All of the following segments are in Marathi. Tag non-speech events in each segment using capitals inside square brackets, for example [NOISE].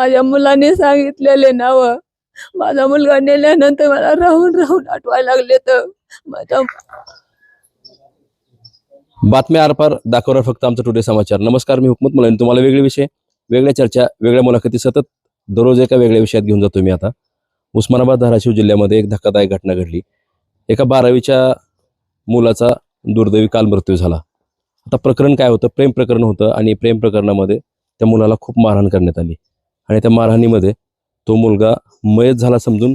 माझ्या मुलाने सांगितलेले नाव. माझा मुलगा नेल्यानंतर मला राहून राहून आठवायला लागले तर माझ्या बातम्या आरपार दाखवणार फक्त आमचा टुडे समाचार. नमस्कार मी हुकमत मुलांनी. तुम्हाला वेगळे विषय वेगळ्या चर्चा वेगळ्या मुलाखती सतत दररोज एका वेगळ्या विषयात घेऊन जातो मी आता. उस्मानाबाद धाराशिव जिल्ह्यामध्ये एक धक्कादायक घटना घडली. एका बारावीच्या मुलाचा दुर्दैवी काल मृत्यू झाला. आता प्रकरण काय होतं? प्रेम प्रकरण होतं आणि प्रेम प्रकरणामध्ये त्या मुलाला खूप मारहाण करण्यात आली. आणि त्या मारहाणीमध्ये तो मुलगा मयत झाला समजून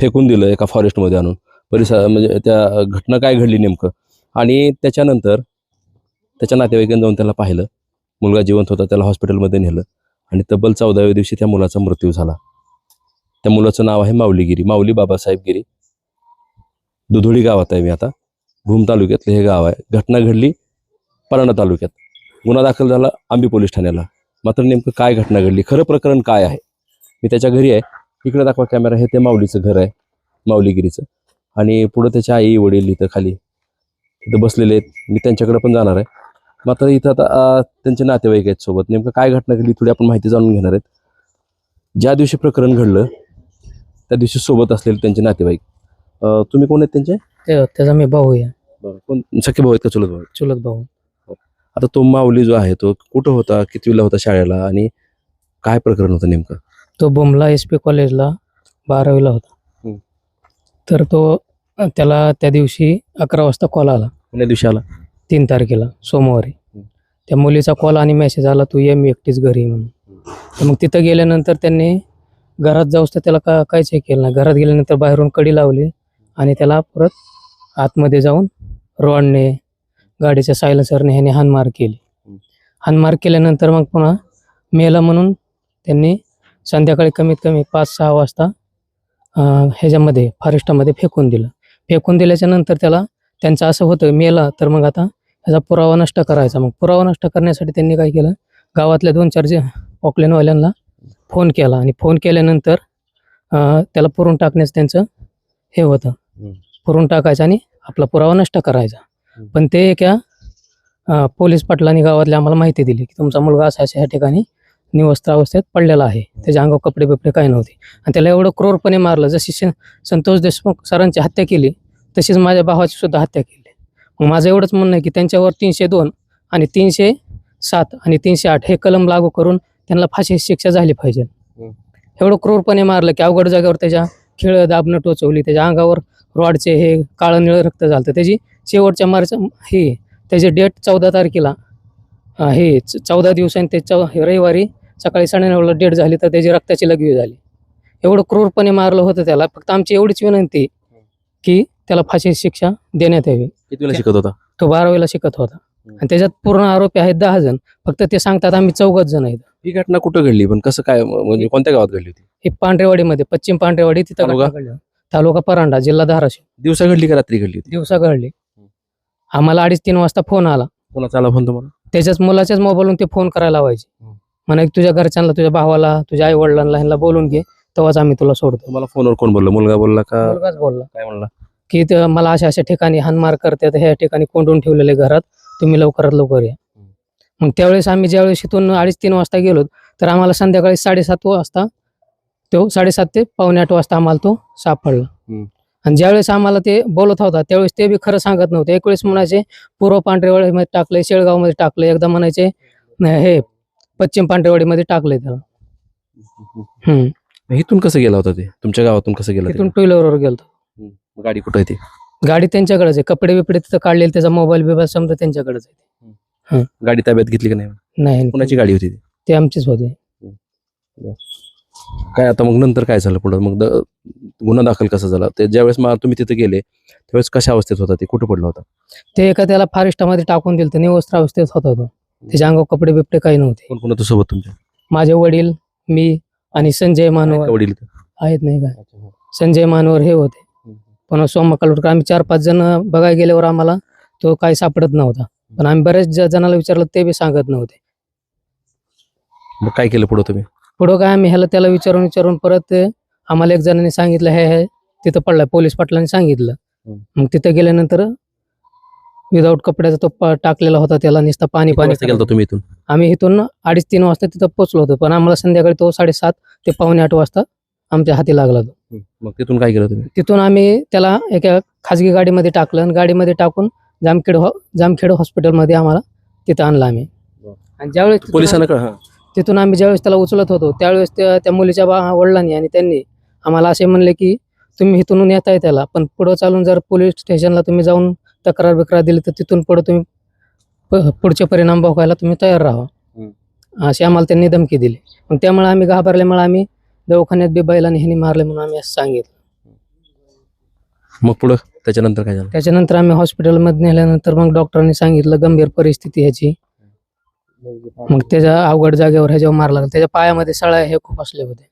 फेकून दिलं एका फॉरेस्टमध्ये आणून. परिसर म्हणजे त्या घटना काय घडली नेमकं? आणि त्याच्यानंतर त्याच्या नातेवाईकांनी जाऊन त्याला पाहिलं. मुलगा जिवंत होता त्याला हॉस्पिटलमध्ये नेलं आणि तब्बल चौदाव्या दिवशी त्या मुलाचा मृत्यू झाला. त्या मुलाचं नाव आहे माऊलीगिरी माऊली बाबासाहेब गिरी. गावात आहे मी आता. भूम तालुक्यातलं हे गाव आहे. घटना घडली परांडा तालुक्यात. गुन्हा दाखल झाला आंबी पोलीस ठाण्याला. मात्र नेमकं काय घटना घडली? खरं प्रकरण काय आहे? मी त्याच्या घरी आहे. इकडे दाखवा कॅमेरा. हे ते माऊलीचं घर आहे. माऊलीगिरीचं. आणि पुढं त्याच्या आई वडील इथं खाली. इथं बसलेले आहेत. मी त्यांच्याकडे पण जाणार आहे. मात्र इथं आता त्यांचे नातेवाईक आहेत सोबत. नेमकं काय घटना घडली थोडी आपण माहिती जाणून घेणार आहेत. ज्या दिवशी प्रकरण घडलं त्या दिवशी सोबत असलेले त्यांचे नातेवाईक. तुम्ही कोण आहेत त्यांचे? त्याचा मी भाऊ आहे. कोण? सख्खे भाऊ आहेत का चुलत भाऊ? चुलत भाऊ. आता तो माऊली जो आहे तो कुठं होता कितवीला होता शाळेला आणि काय प्रकरण होतं नेमकं? तो बोमला एस पी कॉलेजला बारावीला होता. हम्म. तर तो त्याला त्या दिवशी अकरा वाजता कॉल आला. कोण्या दिवशी आला? तीन तारखेला सोमवारी. त्या मुलीचा कॉल आणि मेसेज आला तू ये मी एकटीच घरी आहे म्हणून. तर मग तिथं गेल्यानंतर त्यांनी घरात जाऊस तर त्याला का काहीच हे केलं नाही. घरात गेल्यानंतर बाहेरून कडी लावली आणि त्याला परत आतमध्ये जाऊन रॉडने गाडीच्या सायलेन्सरने ह्याने हानमार केली. हानमार केल्यानंतर मग पुन्हा मेला म्हणून त्यांनी संध्याकाळी कमीत कमी पाच सहा वाजता ह्याच्यामध्ये फॉरेस्टामध्ये फेकून दिलं फेकून दिल्याच्या नंतर त्याला त्यांचं असं होतं मेला तर मग आता ह्याचा पुरावा नष्ट करायचा मग पुरावा नष्ट करण्यासाठी त्यांनी काय केलं गावातल्या दोन चार जे पॉकलेनवाल्यांना फोन केला आणि फोन केल्यानंतर त्याला पुरून टाकण्याचं त्यांचं हे होतं. पुरून टाकायचं आणि आपला पुरावा नष्ट करायचा. पण ते एका पोलीस पाटलांनी गावातल्या आम्हाला माहिती दिली की तुमचा मुलगा असा अशा ह्या ठिकाणी निवस्त्र अवस्थेत पडलेला आहे. त्याच्या अंगावर कपडे बिपडे काही नव्हते. आणि त्याला एवढं क्रूरपणे मारलं. जशी संतोष देशमुख सरांची हत्या केली तशीच माझ्या भावाची सुद्धा हत्या केली. मग माझं एवढंच म्हणणं आहे की त्यांच्यावर तीनशे दोन आणि तीनशे सात आणि तीनशे आठ हे कलम लागू करून त्यांना फाशी शिक्षा झाली पाहिजे. एवढं क्रूरपणे मारलं की अवघड जागेवर त्याच्या खिळ दाबणं टोचवली त्याच्या अंगावर रॉडचे हे काळं निळं रक्त झालं त्याची शेवटच्या मार्च हे त्याची डेट चौदा तारखेला हे चौदा दिवसांनी ते चौ रविवारी सकाळी साडेनऊला डेट झाली तर त्याची रक्ताची लघवी झाली. एवढं क्रूरपणे मारलं होतं त्याला. फक्त आमची एवढीच विनंती की त्याला फाशी शिक्षा देण्यात यावी. कितवीला शिकत होता? तो बारावीला शिकत होता. आणि त्याच्यात पूर्ण आरोपी आहेत दहा जण. फक्त ते सांगतात आम्ही चौघच जण आहेत. ही घटना कुठं घडली? पण कसं काय म्हणजे कोणत्या गावात घडली होती? हे पांढरेवाडीमध्ये पश्चिम पांढरेवाडी तिथं घडली. तालुका परांडा जिल्हा धाराशिव. दिवसा घडली का रात्री घडली होती? दिवसा घडली. आम्हाला अडीच तीन वाजता फोन आला. कोणाचा आला फोन तुम्हाला? त्याच्याच मुलाच्याच मोबाईलवरून ते फोन करायला लावायचे. म्हणा की तुझ्या घरच्यांना तुझ्या भावाला तुझ्या आई वडिलांना ह्यांना बोलून घे तेव्हाच आम्ही तुला सोडतो. तुम्हाला फोनवर कोण बोललं? मुलगा बोलला का? मुलगाच बोलला. काय म्हणला? की ते मला अशा अशा ठिकाणी हानमार करतात ह्या ठिकाणी कोंडून ठेवलेले घरात तुम्ही लवकरात लवकर या. मग त्यावेळेस आम्ही ज्यावेळेस इथून अडीच तीन वाजता गेलो तर आम्हाला संध्याकाळी साडेसात वाजता तो साडेसात ते पावणे आठ वाजता आम्हाला तो सापडला. आणि ज्यावेळेस आम्हाला ते बोलत होता त्यावेळेस ते बी खरं सांगत नव्हते. एक वेळेस म्हणायचे पूर्व पांढरेवाडीमध्ये टाकले शेळगावमध्ये टाकले एकदा म्हणायचे हे पश्चिम पांढरेवाडीमध्ये टाकले त्याला. हम्म. इथून कसं गेला होता ते? तुमच्या गावातून कसं गेला तिथून टू व्हीलरवर गेलो? गाडी कुठं आहे ती? गाडी त्यांच्याकडेच आहे. कपडे बिपडे तिथं काढलेले त्याचा मोबाईल बिबाईल समजा त्यांच्याकडेच आहे. गाडी ताब्यात घेतली का नाही? नाही कुणाची गाडी होती ते? आमचेच होते. काय आता मग नंतर काय झालं पुढं? मग द- गुन्हा दाखल कसा झाला? ते ज्यावेळेस मग तुम्ही तिथे गेले त्यावेळेस कशा अवस्थेत होता? ते कुठं पडला होता? ते एका त्याला फारेस्टामध्ये टाकून दिलं तर निवस्त्र अवस्थेत होता तो त्याच्या अंगावर कपडे बिपडे काही नव्हते. कोण कोण होतं सोबत तुमच्या? माझे वडील मी आणि संजय मानवर. वडील इथं? आहेत नाही का? संजय मानवर हे होते. पण सोमा कालोडकर आम्ही चार पाच जण बघायला गेल्यावर आम्हाला तो काही सापडत नव्हता. पण आम्ही बऱ्याच ज- जणाला विचारलं ते बी सांगत नव्हते. मग काय केलं पुढं तुम्ही? पुढं काय आम्ही ह्याला त्याला विचारून विचारून परत आम्हाला एक जणांनी सांगितलं हे हे तिथं पडलाय पोलीस पाटलांनी सांगितलं. मग तिथं गेल्यानंतर विदाऊट कपड्याचा तो टाकलेला होता त्याला नुसता पाणी पाणी तुम्ही इथून आम्ही इथून अडीच तीन वाजता तिथं पोहोचलो होतो पण आम्हाला संध्याकाळी तो साडेसात ते पावणे आठ वाजता आमच्या हाती लागला तो मग तिथून काय केलं तुम्ही तिथून आम्ही त्याला एका खाजगी गाडीमध्ये टाकलं आणि गाडीमध्ये टाकून जामखेड हॉ- जामखेड हॉस्पिटलमध्ये आम्हाला तिथं आणलं आम्ही. आणि ज्यावेळेस पोलिसांना कळ-. तिथून आम्ही ज्यावेळेस त्याला उचलत होतो त्यावेळेस त्या त्या मुलीच्या बा वडिलांनी आणि त्यांनी आम्हाला असे म्हणले की तुम्ही इथून येताय त्याला पण पुढं चालून जर पोलीस स्टेशनला तुम्ही जाऊन तक्रार बिक्रार दिली तर तिथून पुढे तुम्ही पुढचे परिणाम भोगायला तुम्ही तयार राहा. अशी आम्हाला त्यांनी धमकी दिली. मग त्यामुळे आम्ही घाबरल्यामुळे आम्ही दवाखान्यात बी बैलाने ह्यांनी मारले म्हणून आम्ही असं सांगितलं. मग पुढं त्याच्यानंतर काय झालं? त्याच्यानंतर आम्ही हॉस्पिटलमध्ये नेल्यानंतर मग डॉक्टरांनी सांगितलं गंभीर परिस्थिती ह्याची. मग त्याच्या अवघड जागेवर ह्याच्यावर मार लागला त्याच्या पायामध्ये सळा हे खूप असले होते.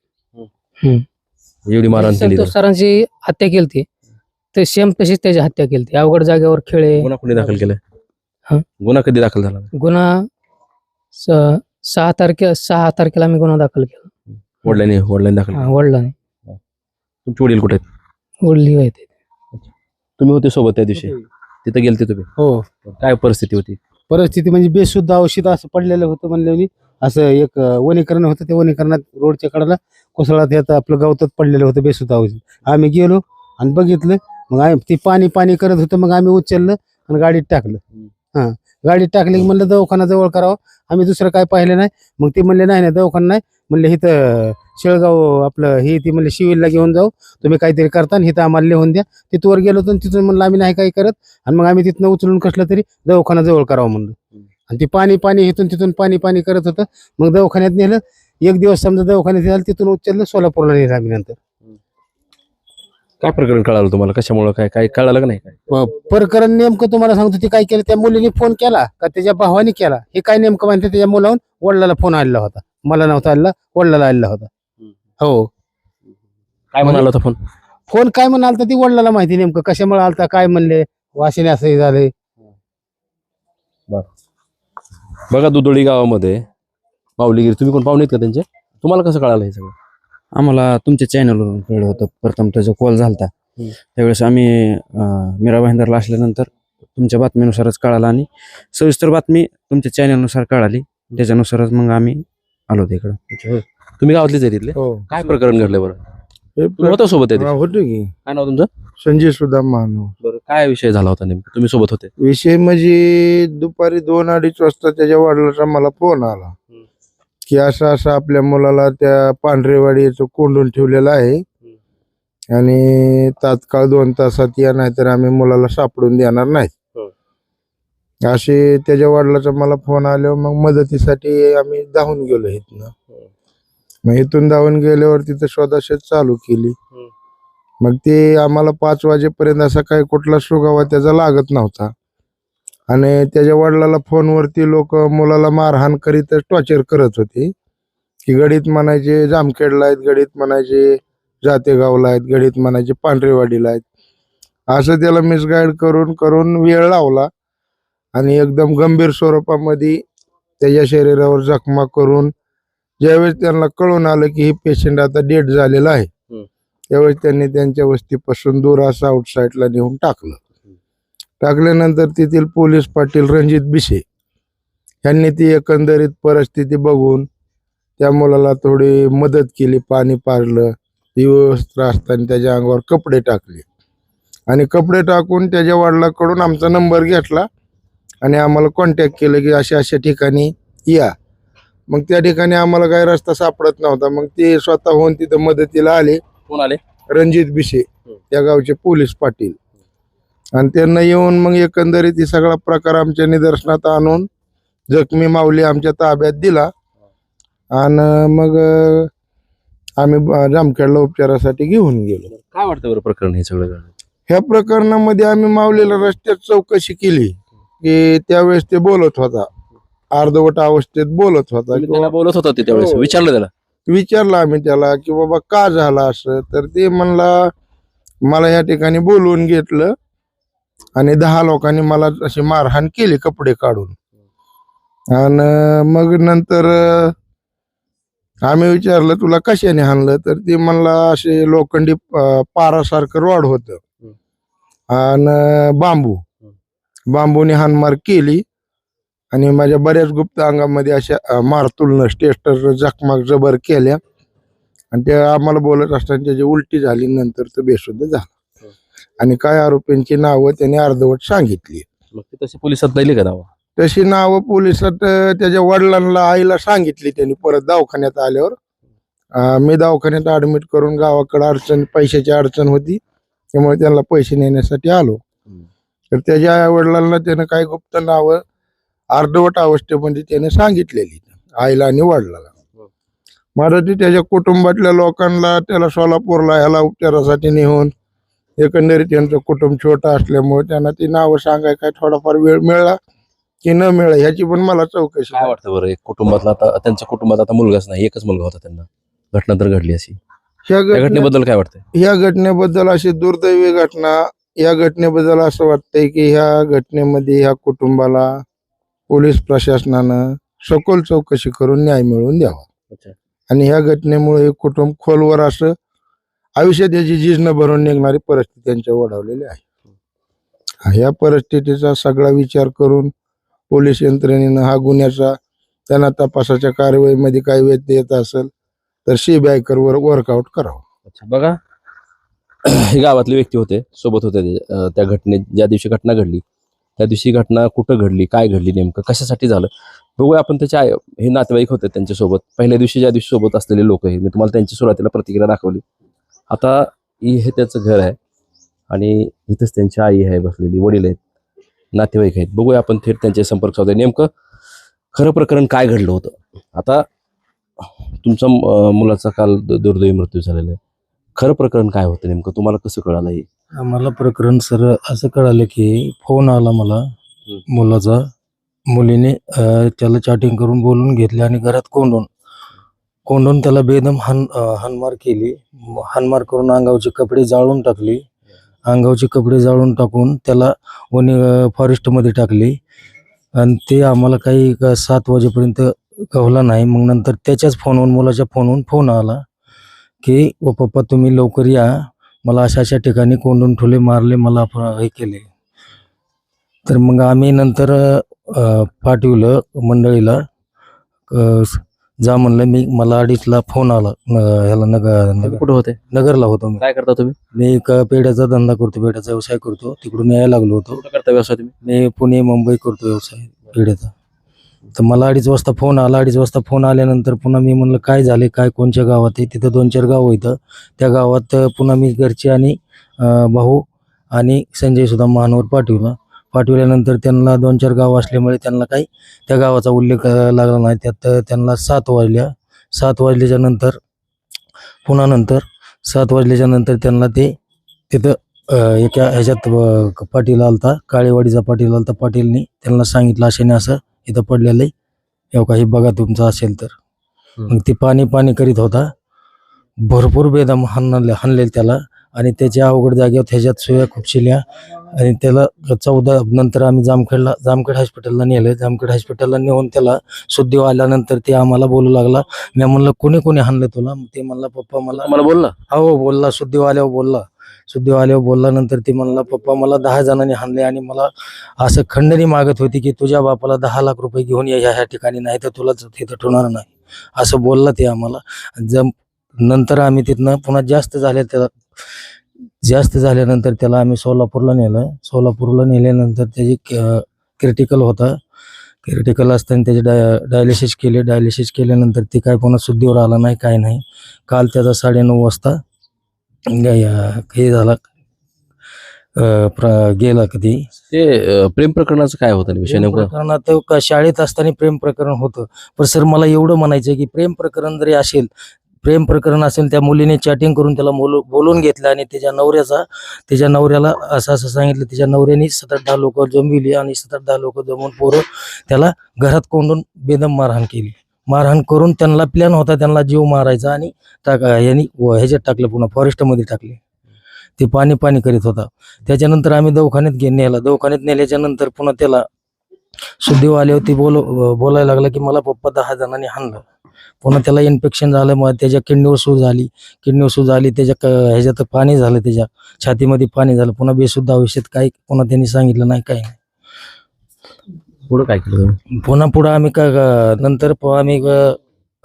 एवढी मारहाण केली संतोष सरांची हत्या केली ती ते सेम तशीच त्याची हत्या केली ती अवघड जागेवर खेळे. गुन्हा कोणी दाखल केलाय? हा? गुन्हा कधी दाखल झाला? गुन्हा स- सहा तारखे सहा तारखेला मी गुन्हा दाखल केला. वडिलांनी वडिलांनी दाखल केला. हा, वडिलांनी. तुमचे वडील कुठे आहेत? वडली. तुम्ही होते सोबत त्या दिवशी? तिथे गेलते तुम्ही? हो. काय परिस्थिती होती? परिस्थिती म्हणजे बेशुद्ध औषध असं पडलेलं होतं म्हणलं असं एक वनीकरण होतं. ते वनीकरणात रोडच्या कडाला कोसळात येत आपलं गवतात पडलेलं होतं बेशुद्ध औषध. आम्ही गेलो आणि बघितलं. मग आम्ही ती पाणी पाणी करत होतं. मग आम्ही उचललं आणि गाडीत टाकलं. हा गाडीत टाकलं की म्हणलं दवाखाना जवळ करावं. आम्ही दुसरं काय पाहिलं नाही. मग ते म्हणले नाही नाही दवाखाना नाही. म्हणले इथं शेळगाव आपलं हे ती म्हणले शिवीलला घेऊन जाऊ. तुम्ही काहीतरी करता आणि इथं आम्हाला लिहून द्या. तिथवर गेलो होतो आणि तिथून म्हणलं आम्ही नाही काही करत. आणि मग आम्ही तिथनं उचलून कसलं तरी दवाखाना जवळ करावं म्हणलं. आणि ती पाणी पाणी इथून तिथून पाणी पाणी करत होतं. मग दवाखान्यात नेलं. एक दिवस समजा दवाखान्यात झालं तिथून उचललं सोलापूरला नेलं आम्ही नंतर. काय प्रकरण कळालं तुम्हाला? कशामुळे काय काय कळालं का नाही काय? प- प्रकरण नेमकं तुम्हाला सांगतो ती काय केलं? त्या मुलीने फोन केला का? त्याच्या भावाने केला. हे काय नेमकं माहिती त्याच्या मुलाहून वडिलाला फोन आलेला होता. मला नव्हता आलेला वडिलाला आलेला होता. हो. काय म्हणाला होता फोन? फोन काय म्हणाल तर ती वडिलाला माहिती नेमकं? कशामुळे आलता काय म्हणले? वाशिने असं हे झालंय. बघा दुधोळी गावामध्ये माऊलीगिरी तुम्ही कोण पाहुणे आहेत का त्यांचे? तुम्हाला कसं कळालं हे सगळं? आम्हाला तुमच्या चॅनलवरून कळलं होतं. प्रथम त्याचा कॉल झालता. हम्म. त्यावेळेस आम्ही अं, मीरा भाईंदरला असल्यानंतर तुमच्या बातमीनुसारच कळाला आणि सविस्तर बातमी तुमच्या चॅनलनुसार कळाली. त्याच्यानुसारच मग आम्ही आलो तिकडं तुम्ही गावातलेच आहे तिथले हो. काय प्रकरण घडलं बरं? हे तुम्ही होता सोबत आहे होतो की. काय नाव तुमचं? संजय सुदाम मानव. बरं काय विषय झाला होता नेमकं? तुम्ही सोबत होते? विषय म्हणजे दुपारी दोन अडीच वाजता त्याच्या वडिलाचा मला फोन आला. की असं असं आपल्या मुलाला त्या पांढरेवाडीचं कोंडून ठेवलेलं आहे. आणि तात्काळ दोन तासात या नाहीतर आम्ही मुलाला सापडून देणार नाही. असे त्याच्या वडिलाचा मला फोन आल्यावर मग मदतीसाठी आम्ही धावून गेलो इथनं. मग इथून धावून गेल्यावर तिथं शोधाशोध चालू केली. मग ते आम्हाला पाच वाजेपर्यंत असा काही कुठला सुगावा त्याचा लागत नव्हता. आणि त्याच्या वडिलाला फोनवरती लोक मुलाला मारहाण करीत टॉर्चर करत होते. की गडीत म्हणायचे जामखेडला आहेत गडीत म्हणायचे जातेगावला आहेत गडीत म्हणायचे पांढरेवाडीला आहेत. असं त्याला मिसगाईड करून करून वेळ लावला. आणि एकदम गंभीर स्वरूपामध्ये त्याच्या शरीरावर जखमा करून ज्यावेळेस त्यांना कळून आलं की हे पेशंट आता डेड झालेला आहे त्यावेळेस त्यांनी त्यांच्या वस्तीपासून दूर असं आउटसाईडला नेऊन टाकलं. टाकल्यानंतर तेथील पोलीस पाटील रणजित बिशे यांनी ती एकंदरीत परिस्थिती बघून त्या मुलाला थोडी मदत केली पाणी पारलं दिवस असताना त्याच्या अंगावर कपडे टाकले. आणि कपडे टाकून त्याच्या वडिलाकडून आमचा नंबर घेतला. आणि आम्हाला कॉन्टॅक्ट केलं की अशा अशा ठिकाणी या. मग त्या ठिकाणी आम्हाला काही रस्ता सापडत नव्हता. मग ते स्वतःहून तिथं मदतीला आले. कोण आले? रणजित बिशे त्या गावचे पोलीस पाटील. आणि त्यांना येऊन मग एकंदरीत ही सगळा प्रकार आमच्या निदर्शनात आणून जखमी माऊली आमच्या ताब्यात दिला. आणि मग आम्ही जामखेडला उपचारासाठी घेऊन गेलो. काय वाटतं बरं प्रकरण हे सगळं? ह्या प्रकरणामध्ये आम्ही माऊलीला रस्त्यात चौकशी केली. की त्यावेळेस ते बोलत होता. अर्धवट अवस्थेत बोलत होता तुम्ही किंवा त्याला बोलत होता ते त्यावेळेस हो. विचारलं त्याला? विचारलं आम्ही त्याला की बाबा का झालं असं? तर ते म्हणला मला या ठिकाणी बोलवून घेतलं आणि दहा लोकांनी मला अशी मारहाण केली कपडे काढून. आणि मग नंतर अं, आम्ही विचारलं तुला कशाने हाणलं? तर ते म्हणला असे लोखंडी अं, पारासारखं रॉड होतं. आणि बांबू. बांबूने हानमार केली आणि माझ्या बऱ्याच गुप्त अंगामध्ये अशा मारतुलनं स्टेस्टर जखमा जबर केल्या. आणि ते आम्हाला बोलत असताना त्याची उलटी झाली नंतर तो बेशुद्ध झाला. आणि काय आरोपींची नावं त्याने अर्धवट सांगितली. मग ते तसे पोलिसात दिली का नाव? तशी नावं पोलिसात त्याच्या वडिलांना आईला सांगितली त्यांनी परत दवाखान्यात आल्यावर. मी दवाखान्यात ऍडमिट करून गावाकडे अडचण पैशाची अडचण होती त्यामुळे त्यांना पैसे नेण्यासाठी आलो. तर त्याच्या आई वडिलांना त्यानं काय गुप्त नावं अर्धवट अवस्थेमध्ये त्याने सांगितलेली आईला आणि वडिलाला. मला ती त्याच्या कुटुंबातल्या लोकांना त्याला सोलापूरला ह्याला उपचारासाठी नेऊन एकंदरीत त्यांचं कुटुंब छोटं असल्यामुळे त्यांना ती नावं सांगाय काय थोडाफार वेळ मिळाला की न मिळा ह्याची पण मला चौकशी काय वाटतं बरं एक कुटुंबातला आता त्यांच्या कुटुंबात आता मुलगाच नाही एकच मुलगा होता त्यांना. घटना तर घडली अशी. ह्या घटनेबद्दल काय वाटतंय? ह्या घटनेबद्दल अशी दुर्दैवी घटना या घटनेबद्दल असं वाटतंय की ह्या घटनेमध्ये ह्या कुटुंबाला पोलीस प्रशासनानं सखोल चौकशी करून न्याय मिळवून द्यावा. आणि ह्या घटनेमुळे हे कुटुंब खोलवर असं आयुष्यात याची न भरून निघणारी परिस्थिती त्यांच्या ओढवलेली आहे. ह्या परिस्थितीचा सगळा विचार करून पोलीस यंत्रणेनं हा गुन्ह्याचा त्यांना तपासाच्या कारवाईमध्ये काही व्यत्यय येत असेल तर सीबीआयकर वर्कआउट करावं. बघा. [CLEARS THROAT] हे गावातले व्यक्ती होते सोबत होते त्या घटनेत ज्या दिवशी घटना घडली त्या दिवशी घटना कुठं घडली काय घडली नेमकं कशासाठी झालं बघूया आपण त्याचे आय- हे नातेवाईक होते त्यांच्यासोबत. पहिल्या दिवशी ज्या दिवशी सोबत असलेले लोक हे मी तुम्हाला त्यांची सुरुवातीला प्रतिक्रिया दाखवली. आता हे त्याचं घर आहे आणि इथंच त्यांची आई आहे बसलेली वडील आहेत नातेवाईक आहेत. बघूया आपण थेट त्यांचे संपर्क साधूया. नेमकं खरं प्रकरण काय घडलं होतं? आता तुमचा मुलाचा काल दुर्दैवी मृत्यू झालेला आहे. खरं प्रकरण काय होतं नेमकं? तुम्हाला कसं कळालं हे? आम्हाला प्रकरण सर असं कळालं की फोन आला मला मुलाचा. मुलीने अं, त्याला चॅटिंग करून बोलून घेतले आणि घरात कोंडून. कोंडून त्याला बेदम हान अं, हानमार केली. म- हानमार करून अंगावचे कपडे जाळून टाकली. अंगावचे कपडे जाळून टाकून त्याला वनी अं, फॉरेस्टमध्ये टाकली. आणि ते आम्हाला काही सात वाजेपर्यंत कळला नाही. मग नंतर त्याच्याच फोनवरून मुलाच्या फोनवरून फोन आला. की ओ पप्पा तुम्ही लवकर या. मला अशा अशा ठिकाणी कोंडून ठेवले मारले मला हे केले. तर मग आम्ही नंतर पाठवलं मंडळीला. जा म्हणलं मी मला अडीचला फोन आला ह्याला नगर नगर कुठं होते? नगरला होतो मी. काय करता तुम्ही? मी एक पेढ्याचा धंदा करतो पेढ्याचा व्यवसाय करतो. तिकडून यायला लागलो होतो. कुठं करता व्यवसाय तुम्ही? मी पुणे मुंबई करतो व्यवसाय पेढ्याचा. तर मला अडीच वाजता फोन आला. अडीच वाजता फोन आल्यानंतर पुन्हा मी म्हणलं काय झाले? काय? कोणच्या गावात आहे? तिथं दोन चार गाव होतं त्या गावात पुन्हा मी घरचे आणि भाऊ आणि संजय सुद्धा महानवर पाठवला. पाठविल्यानंतर त्यांना दोन चार गाव असल्यामुळे त्यांना काही त्या गावाचा उल्लेख लागला नाही. त्यात त्यांना सात वाजल्या. सात वाजल्याच्या नंतर पुन्हा नंतर सात वाजल्याच्या नंतर त्यांना ते तिथं एका ह्याच्यात पाटील आलता काळेवाडीचा पाटील आलता. पाटीलनी त्यांना सांगितलं अशाने असं इथं पडलेलं आहे. एवढं काही बघा तुमचं असेल तर. मग ते पाणी पाणी करीत होता. भरपूर बेदम हाणले हाणले त्याला. आणि त्याच्या अवघड जागेवर ह्याच्यात सोया खुपशिल्या आणि त्याला चौदा नंतर आम्ही जामखेडला जामखेड हॉस्पिटलला नेलं. जामखेड हॉस्पिटलला नेऊन त्याला शुद्धी आल्यानंतर ते आम्हाला बोलू लागला. मी म्हणलं कोणी कोणी हाणलं तुला? ते म्हणला पप्पा मला मला बोलला? हो बोलला. शुद्धीवाल्यावर बोलला. शुद्धीवाल्यावर बोलल्यानंतर ती म्हणला पप्पा मला दहा जणांनी हाणले आणि मला असं खंडणी मागत होती की तुझ्या बापाला दहा लाख रुपये घेऊन या ह्या ठिकाणी नाही तर तुला तिथं ठेवणार नाही. असं बोलला ते आम्हाला. जम नंतर आम्ही तिथनं पुन्हा जास्त झाले त्याला जास्त झाल्यानंतर त्याला आम्ही सोलापूरला नेलं. सोलापूरला नेल्यानंतर त्याची क्रिटिकल होता. क्रिटिकल असताना त्याचे डाय डायलिसिस केले. डायलिसिस केल्यानंतर ते काय पुन्हा शुद्धीवर आला नाही काय नाही. काल त्याचा साडेनऊ वाजता हे झाला. अं, प्र- गेला कधी? ते अं, प्रेम प्रकरणाचं काय होतं विषय प्रेम नेमकं प्रकरणात का शाळेत असताना प्रेम प्रकरण होतं. पण सर मला एवढं म्हणायचं आहे की प्रेम प्रकरण जरी असेल प्रेम प्रकरण असेल त्या मुलीने चॅटिंग करून त्याला बोल बोलून घेतलं आणि त्याच्या नवऱ्याचा त्याच्या नवऱ्याला असं असं सांगितलं त्याच्या नवऱ्याने सात आठ दहा लोक जमविली आणि सात आठ दहा लोक जमवून पोरं त्याला घरात कोंडून बेदम मारहाण केली. मारहाण करून त्यांना प्लॅन होता त्यांना जीव मारायचा आणि टाक यांनी व- ह्याच्यात टाकलं पुन्हा फॉरेस्टमध्ये टाकले. ते पाणी पाणी करीत होता. त्याच्यानंतर आम्ही दवाखान्यात घेऊन नेला. दवाखान्यात नेल्याच्या नंतर पुन्हा त्याला शुद्धीवाल्यावरती बोल बोलायला लागला की मला पप्पा दहा जणांनी हाणलं. पुन्हा त्याला इन्फेक्शन झालं मग त्याच्या किडनीवर सूज झाली किडनीवर सूज झाली त्याच्या क- ह्याच्यात पाणी झालं त्याच्या छातीमध्ये पाणी झालं. पुन्हा बेसुद्धा आयुष्यात काही पुन्हा त्यांनी सांगितलं नाही काही नाही. पुढे काय केलं तुम्ही? पुन्हा पुढं आम्ही का का- नंतर प- आम्ही अ,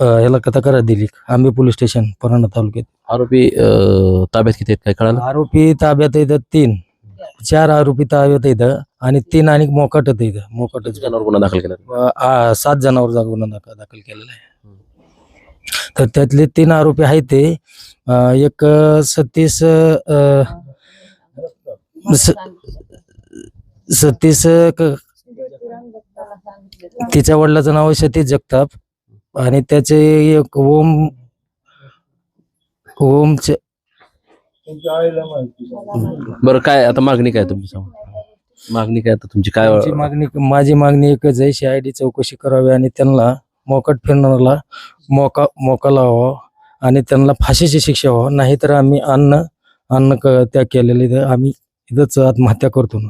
ह्याला तक्रार दिली. आंबे पोलीस स्टेशन परांडा तालुक्यात. आरोपी अं, ताब्यात किती आहेत काय कळालं? आरोपी ताब्यात येतात तीन. चार आरोपी ताब्यात येतं आणि तीन आणि मोकाटत येतं मोकाटच. जणांवर गुन्हा दाखल केला? अ, आ, सात जणांवर जा- गुन्हा दाखल दाखल केलेला आहे. तर त्यातले तीन आरोपी आहेत ते. अ, एक अ, सतीश अ, स- सतीश क- तिच्या वडिलाचं नाव सतीश जगताप. आणि त्याचे एक ओम ओम बरं काय आता मागणी काय तुमची सांगा. मागणी काय आता तुमची? काय माझी मागणी माझी मागणी एकच आहे सीआयडी चौकशी करावी आणि त्यांना मोकाट फिरणाऱ्याला मोका मोका लावा आणि त्यांना फाशीची शिक्षा व्हावं. नाहीतर आम्ही अन्न अन्न क- त्याग केलेले आम्ही इथंच आत्महत्या करतो ना.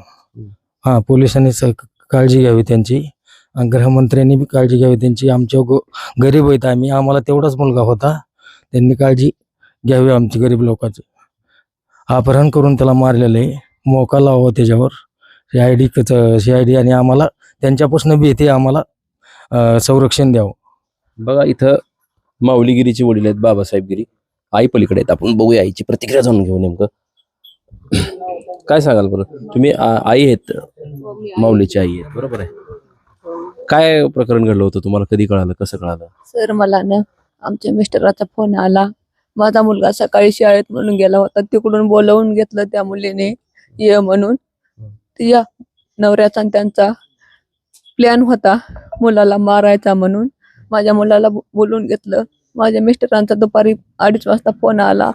हा पोलिसांनी काळजी घ्यावी त्यांची. गृहमंत्र्यांनी बी काळजी घ्यावी. त्यांची आमच्या गो गरीब आहेत आम्ही. आम्हाला तेवढाच मुलगा होता. त्यांनी काळजी घ्यावी आमची गरीब लोकांची. अपहरण करून त्याला मारलेलं आहे मोका लावा त्याच्यावर. C I D C I D आणि आम्हाला त्यांच्यापासून येते आम्हाला संरक्षण द्यावं. बघा इथं माऊलीगिरीचे वडील आहेत बाबासाहेब गिरी. आई पलीकडे आहेत. आपण बघूया आईची प्रतिक्रिया जाणून घेऊ नेमकं. काय सांगाल बरं? तुम्ही आई आहेत माऊलीची आई आहेत. बरोबर आहे. काय प्रकरण घडलं होतं? तुम्हाला कधी कळालं? कसं कळालं? सर मला ना आमच्या मिस्टराचा फोन आला. माझा मुलगा सकाळी शाळेत म्हणून गेला होता. तिकडून बोलवून घेतलं त्या मुलीने ये म्हणून. तिच्या नवऱ्याचा आणि त्यांचा प्लॅन होता. मुलाला मारायचा म्हणून. माझ्या मुलाला बोलून घेतलं. माझ्या मिस्टरांचा दुपारी अडीच वाजता फोन आला.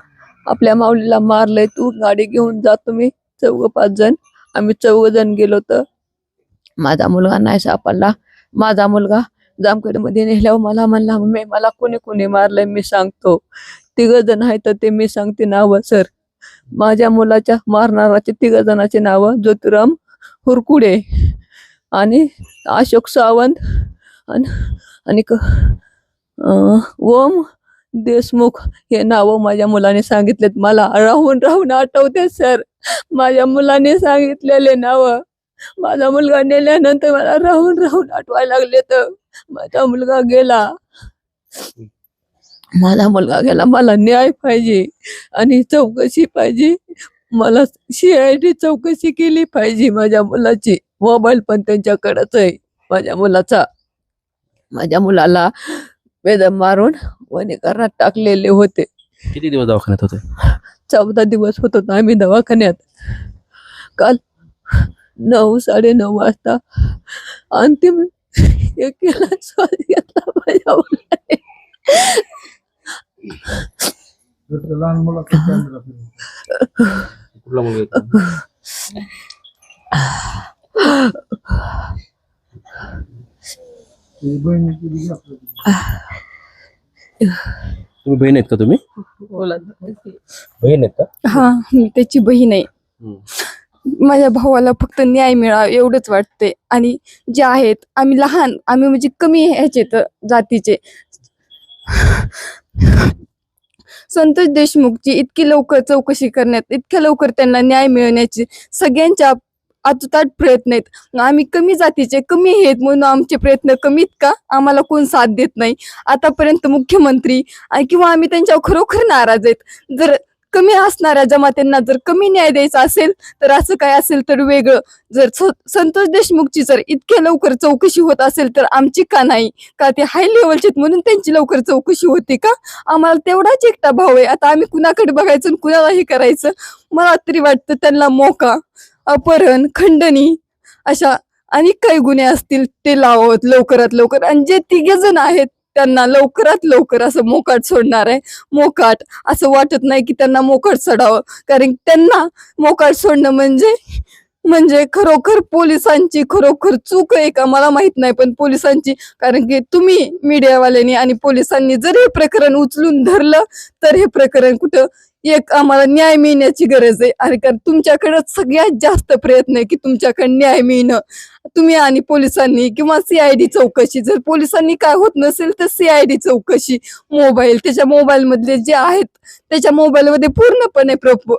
आपल्या माऊलीला मारलंय तू. गाडी घेऊन जा तुम्ही. चौघ पाच जण. आम्ही चौघ जण गेलो तर माझा मुलगा नाही सापडला. माझा मुलगा जामखेडमध्ये नेल्यावर मला म्हणला मम्मी मला कोणी कोणी मारलंय मी सांगतो. तिघ जण आहे तर ते मी सांगते नाव सर. माझ्या मुलाच्या मारणाराचे तिघ जणांचे नाव ज्योतिराम हुरकुडे आणि अशोक सावंत आणि आणि ओम देशमुख हे नाव माझ्या मुलाने सांगितलेत. मला राहून राहून आठवते सर. माझ्या मुलाने सांगितलेले नाव. माझा मुलगा नेल्यानंतर मला राहून राहून आठवायला लागले तर माझा मुलगा गेला. माझा मुलगा गेला मला न्याय पाहिजे आणि चौकशी पाहिजे. मला सीआयडी चौकशी केली पाहिजे माझ्या मुलाची. मोबाईल पण त्यांच्याकडेच आहे. माझ्या मुलाचा माझ्या मुलाला वेद मारून वनीकरणात टाकलेले होते. किती दिवस दवाखान्यात होते? चौदा दिवस होत होतो आम्ही दवाखान्यात. काल नऊ साडे नऊ वाजता. अंतिम एकेला श्वास घेतला माझ्या मुलाने. तुम्ही बहीण आहेत का तुम्ही? बहीण आहेत का? हा मी त्याची बहीण आहे. माझ्या भावाला फक्त न्याय मिळावा एवढंच वाटते आणि जे आहेत आम्ही लहान आम्ही म्हणजे कमी ह्याचे तर जातीचे. संतोष देशमुखची इतकी लवकर चौकशी करण्यात इतक्या लवकर त्यांना न्याय मिळवण्याची सगळ्यांच्या आतुताट प्रयत्न आहेत. आम्ही कमी जातीचे कमी आहेत म्हणून आमचे प्रयत्न कमीत का? आम्हाला कोण साथ देत नाही? आतापर्यंत मुख्यमंत्री किंवा आम्ही त्यांच्यावर खरोखर नाराज आहेत. जर कमी असणाऱ्या जमातींना जर कमी न्याय द्यायचा असेल तर असं काय असेल तर वेगळं. जर संतोष देशमुखची जर इतक्या लवकर चौकशी होत असेल तर आमची का नाही? का ते हाय लेवलचे म्हणून त्यांची लवकर चौकशी होती का? आम्हाला तेवढाच एकटा भाव आहे. आता आम्ही कुणाकडे बघायचं आणि कुणाला हे करायचं? मला तरी वाटतं त्यांना मोका अपहरण खंडणी अशा अनेक काही गुन्हे असतील ते लावत लवकरात लवकर. आणि जे तिघे जण आहेत त्यांना लवकरात लवकर असं मोकाट सोडणार आहे. मोकाट. असं वाटत नाही की त्यांना मोकाट सोडावं. कारण त्यांना मोकाट सोडणं म्हणजे म्हणजे खरोखर पोलिसांची खरोखर चूक आहे का मला माहीत नाही. पण पोलिसांची कारण की तुम्ही मीडियावाल्यांनी आणि पोलिसांनी जर हे प्रकरण उचलून धरलं तर हे प्रकरण कुठं एक आम्हाला न्याय मिळण्याची गरज आहे. आणि कारण तुमच्याकडे सगळ्यात जास्त प्रयत्न आहे की तुमच्याकडे न्याय मिळणं. तुम्ही आणि पोलिसांनी किंवा सीआयडी चौकशी. जर पोलिसांनी काय होत नसेल तर सीआयडी चौकशी. मोबाईल. त्याच्या मोबाईल मधले जे आहेत त्याच्या मोबाईलमध्ये पूर्णपणे प्रूफ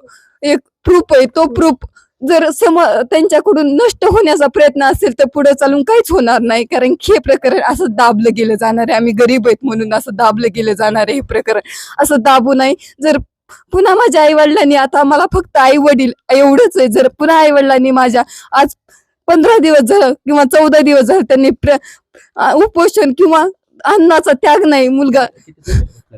एक प्रूफ आहे. तो प्रूफ जर सम त्यांच्याकडून नष्ट होण्याचा प्रयत्न असेल तर पुढे चालून काहीच होणार नाही. कारण की हे प्रकरण असं दाबलं गेलं जाणार आहे. आम्ही गरीब आहेत म्हणून असं दाबलं गेलं जाणार आहे हे प्रकरण. असं दाबू नाही. जर पुन्हा माझ्या आई वडिलांनी आता मला फक्त आई वडील एवढंच आहे. जर पुन्हा आई वडिलांनी माझ्या आज पंधरा दिवस झालं किंवा चौदा दिवस झालं त्यांनी उपोषण किंवा अन्नाचा त्याग नाही मुलगा.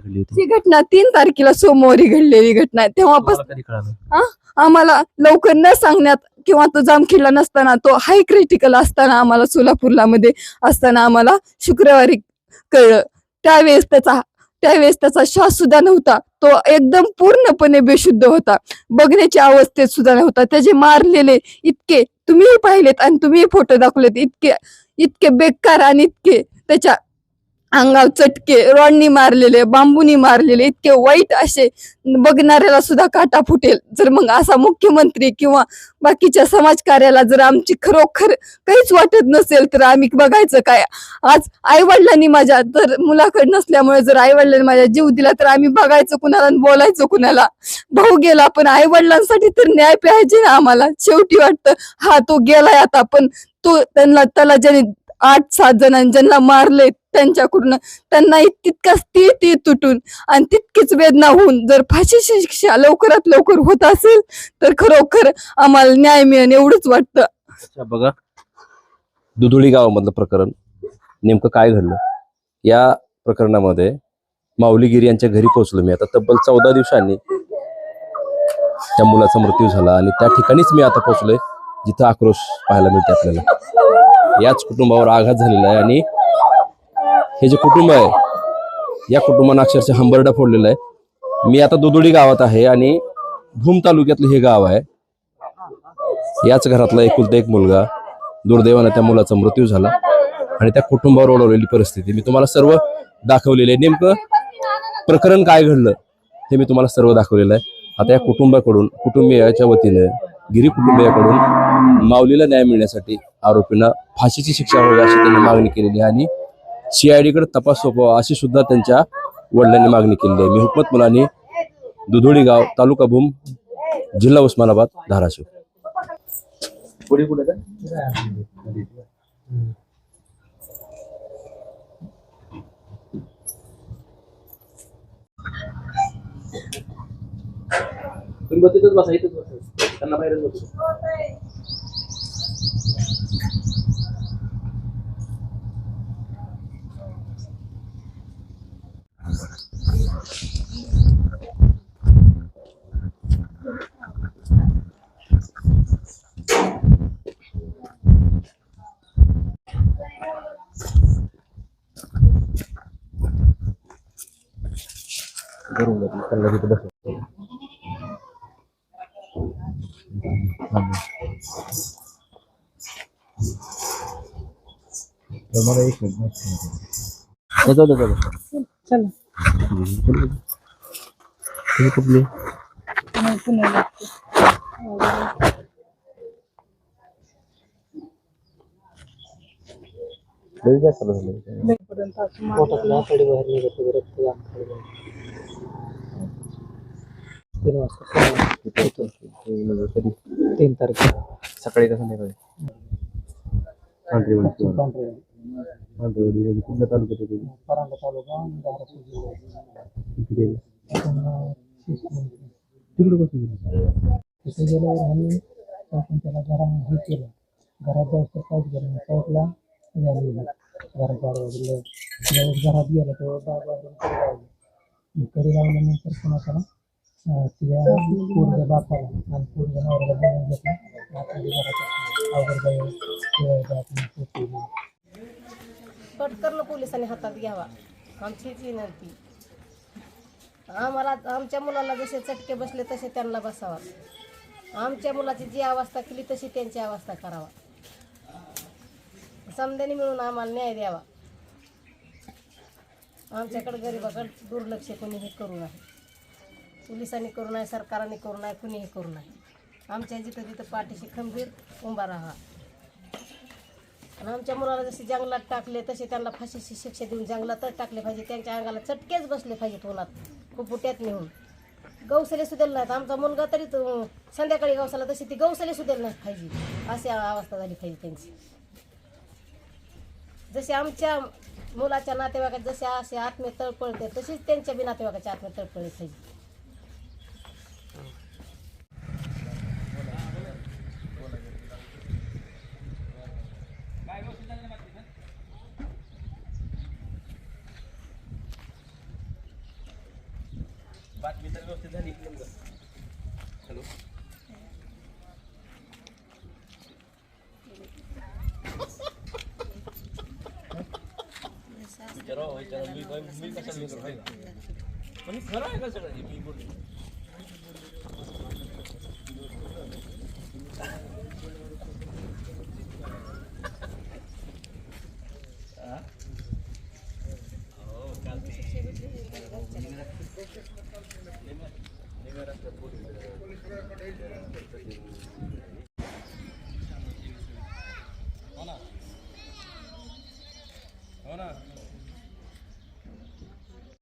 ही घटना तीन तारखेला सोमवारी घडलेली घटना आहे. तेव्हापासून आम्हाला लवकर न सांगण्यात किंवा तो जामखिडला नसताना तो हाय क्रिटिकल असताना आम्हाला सोलापूरला मध्ये असताना आम्हाला शुक्रवारी कळलं. त्यावेळेस त्याचा त्यावेळेस त्याचा श्वास सुद्धा नव्हता. तो एकदम पूर्णपणे बेशुद्ध होता. बघण्याच्या अवस्थेत सुद्धा नव्हता. त्याचे मारलेले इतके तुम्हीही पाहिलेत आणि तुम्ही फोटो दाखवलेत. इतके इतके बेकार आणि इतके त्याच्या अंगावर चटके रॉडनी मारलेले बांबूनी मारलेले इतके वाईट असे बघणाऱ्याला सुद्धा काटा फुटेल. जर मग असा मुख्यमंत्री किंवा बाकीच्या समाजकार्याला जर आमची खरोखर काहीच वाटत नसेल तर आम्ही बघायचं काय? आज आई वडिलांनी माझ्या जर मुलाकडे नसल्यामुळे जर आई वडिलांनी माझ्या जीव दिला तर आम्ही बघायचं कुणाला बोलायचं कुणाला? भाऊ गेला पण आई वडिलांसाठी तर न्याय पाहिजे ना आम्हाला. शेवटी वाटतं हा तो गेलाय आता पण तो त्यांना त्याला ज्याने आठ सात जणांनी ज्यांना मारले त्यांच्याकडून त्यांना तितकाच ती ती तुटून आणि तितकीच वेदना होऊन जर फाशीची शिक्षा लवकरात लवकर होत असेल तर खरोखर आम्हाला न्याय मिळेल एवढंच वाटतं. अच्छा बघा. दुधुळी गावामधलं प्रकरण नेमकं काय घडलं? या प्रकरणामध्ये माऊलीगिरी यांच्या घरी पोहोचलो मी. आता तब्बल चौदा दिवसांनी त्या मुलाचा मृत्यू झाला आणि त्या ठिकाणीच मी आता पोहोचलोय जिथं आक्रोश पाहायला मिळते आपल्याला. याच कुटुंबावर आघात झालेला आहे आणि हे जे कुटुंब आहे या कुटुंबानं अक्षरशः हंबरडा फोडलेला आहे. मी आता दुदुडी गावात आहे आणि भूम तालुक्यातलं हे गाव आहे. याच घरातला एकुलता एक मुलगा दुर्दैवानं त्या मुलाचा मृत्यू झाला आणि त्या कुटुंबावर ओढवलेली परिस्थिती. मी तुम्हाला सर्व दाखवलेले आहे. नेमकं प्रकरण काय घडलं हे मी तुम्हाला सर्व दाखवलेलं आहे. आता या कुटुंबाकडून कुटुंबियाच्या वतीनं गिरी कुटुंबियाकडून माऊलीला न्याय मिळण्यासाठी आरोपींना फाशीची शिक्षा व्हावी अशी त्यांनी मागणी केलेली आहे आणि सीआयडीकडे तपास सोपवा अशी सुद्धा त्यांच्या वडिलांनी मागणी केलेली आहे. मी हुकमत मुलांनी दुधोळी गाव तालुका भूम जिल्हा उस्मानाबाद धाराशिव. तुम्ही तिथंच बसा इथंच बसा त्यांना बाहेरच बसू त्यांना तिथं बसू मला एक मिनिट चला तुम्ही कुठली काय चालू झालं तीन वाजता कधी तीन तारखेला सकाळी का संध्याकाळी पांढरीवाडी किंवा पांढरे पांढरीवाडी म्हणजे कुठल्या तालुक्यात येते ती? परांडा तालुका आणि धाराशिव जिल्हा. किती गेली? तिथून, अं, तीस किलोमीटर. तिकडे कसं गेली? तिथे गेल्यावर आम्ही आपण त्याला जरा हे केलं घरात जायचं काहीच गेलं नाही साईडला घरात गाडी वाजलं ज्यावेळेस घरात गेलं तेव्हा कडे लावल्यानंतर पुन्हा त्याला तिच्या पूर्ण बापाला आणि पूर्ण नवऱ्याला बोलून घेतलं आपल्या घरात अवघड जाईल शिवाय पोलिसांनी हातात घ्यावा. आमचीच विनंती आम्हाला आमच्या मुलाला जसे चटके बसले तसे त्यांना बसावा. आमच्या मुलाची जी अवस्था केली तशी त्यांची अवस्था करावा. समध्याने मिळून आम्हाला न्याय द्यावा. आमच्याकडे गरिबाकडे दुर्लक्ष कोणी हे करू नये. पोलिसांनी करू नये सरकारने करू नये कुणीही करू नये. आमच्या जिथं तिथं पाठीशी खंबीर उंबा राहा. आणि आमच्या मुलाला जसे जंगलात टाकले तसे त्यांना फाशीची शिक्षा देऊन जंगलातच टाकले पाहिजे. त्यांच्या अंगाला चटकेच बसले पाहिजेत उन्हात कुपुट्यात नेऊन. गौसले सुद्धा नाहीत. आमचा मुलगा तरी संध्याकाळी गौसाला तशी ती गौसले सुद्धा नाहीत पाहिजे. अशी अवस्था झाली पाहिजे त्यांची. जसे आमच्या मुलाच्या नातेवाईकात जसे असे आत्मे तळपळते तशीच त्यांच्या बी नातेवाईकाच्या आत्मे तळपळली पाहिजे बातमी तर व्यवस्थित झाली. हॅलो. विचारा मी कसं मी खरं आहे का सगळं मी बोलतो